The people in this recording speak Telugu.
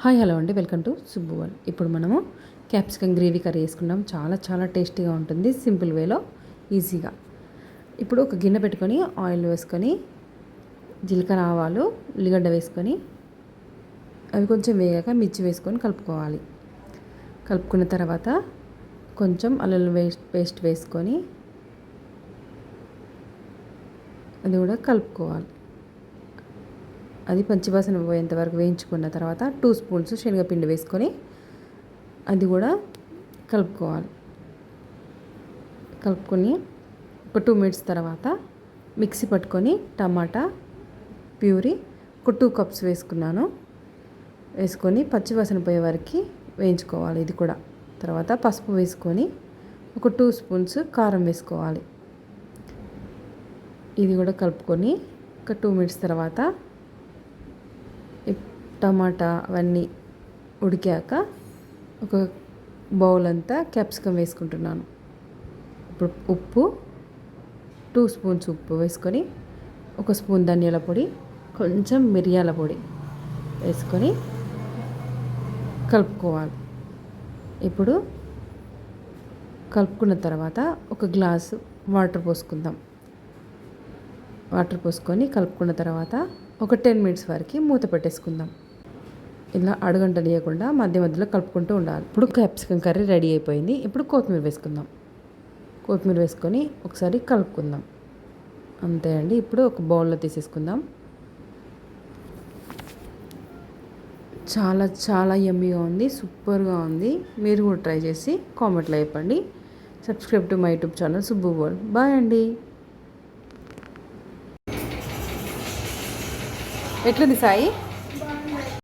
హాయ్ హలో అండి. వెల్కమ్ టు సుబ్బువల్ ఇప్పుడు మనము క్యాప్సికమ్ గ్రేవీ కర్రీ వేసుకున్నాం. చాలా చాలా టేస్టీగా ఉంటుంది. సింపుల్ వేలో ఈజీగా. ఇప్పుడు ఒక గిన్నె పెట్టుకొని ఆయిల్ వేసుకొని జీలకర్ర ఆవాలు ఉల్లిగడ్డ వేసుకొని అవి కొంచెం వేగాక మిర్చి వేసుకొని కలుపుకోవాలి. కలుపుకున్న తర్వాత కొంచెం అల్లం వేస్ట్ పేస్ట్ వేసుకొని అది కూడా కలుపుకోవాలి. అది పచ్చివాసన పోయేంత వరకు వేయించుకున్న తర్వాత టూ స్పూన్స్ శనగపిండి వేసుకొని అది కూడా కలుపుకోవాలి. కలుపుకొని ఒక టూ మినిట్స్ తర్వాత మిక్సీ పట్టుకొని టమాటా ప్యూరీ ఒక టూ కప్స్ వేసుకున్నాను. వేసుకొని పచ్చివాసన పోయే వరకు వేయించుకోవాలి ఇది కూడా. తర్వాత పసుపు వేసుకొని ఒక టూ స్పూన్స్ కారం వేసుకోవాలి. ఇది కూడా కలుపుకొని ఒక టూ మినిట్స్ తర్వాత టమాటా అవన్నీ ఉడికాక ఒక బౌల్ అంతా క్యాప్సికమ్ వేసుకుంటున్నాను. ఇప్పుడు ఉప్పు టూ స్పూన్స్ ఉప్పు వేసుకొని ఒక స్పూన్ ధనియాల పొడి కొంచెం మిరియాల పొడి వేసుకొని కలుపుకోవాలి. ఇప్పుడు కలుపుకున్న తర్వాత ఒక గ్లాసు వాటర్ పోసుకుందాం. వాటర్ పోసుకొని కలుపుకున్న తర్వాత ఒక టెన్ మినిట్స్ వరకు మూత పెట్టేసుకుందాం. ఇలా అడుగంట లేకుండా మధ్య మధ్యలో కలుపుకుంటూ ఉండాలి. ఇప్పుడు క్యాప్సికమ్ కర్రీ రెడీ అయిపోయింది. ఇప్పుడు కొత్తిమీర వేసుకుందాం. కొత్తిమీర వేసుకొని ఒకసారి కలుపుకుందాం. అంతే అండి. ఇప్పుడు ఒక బౌల్లో తీసేసుకుందాం. చాలా చాలా ఎమ్మీగా ఉంది. సూపర్గా ఉంది. మీరు కూడా ట్రై చేసి కామెంట్లో చెప్పండి. Subscribe to my YouTube channel Subbu world. Bye అండి. ఎట్లుంది సాయి?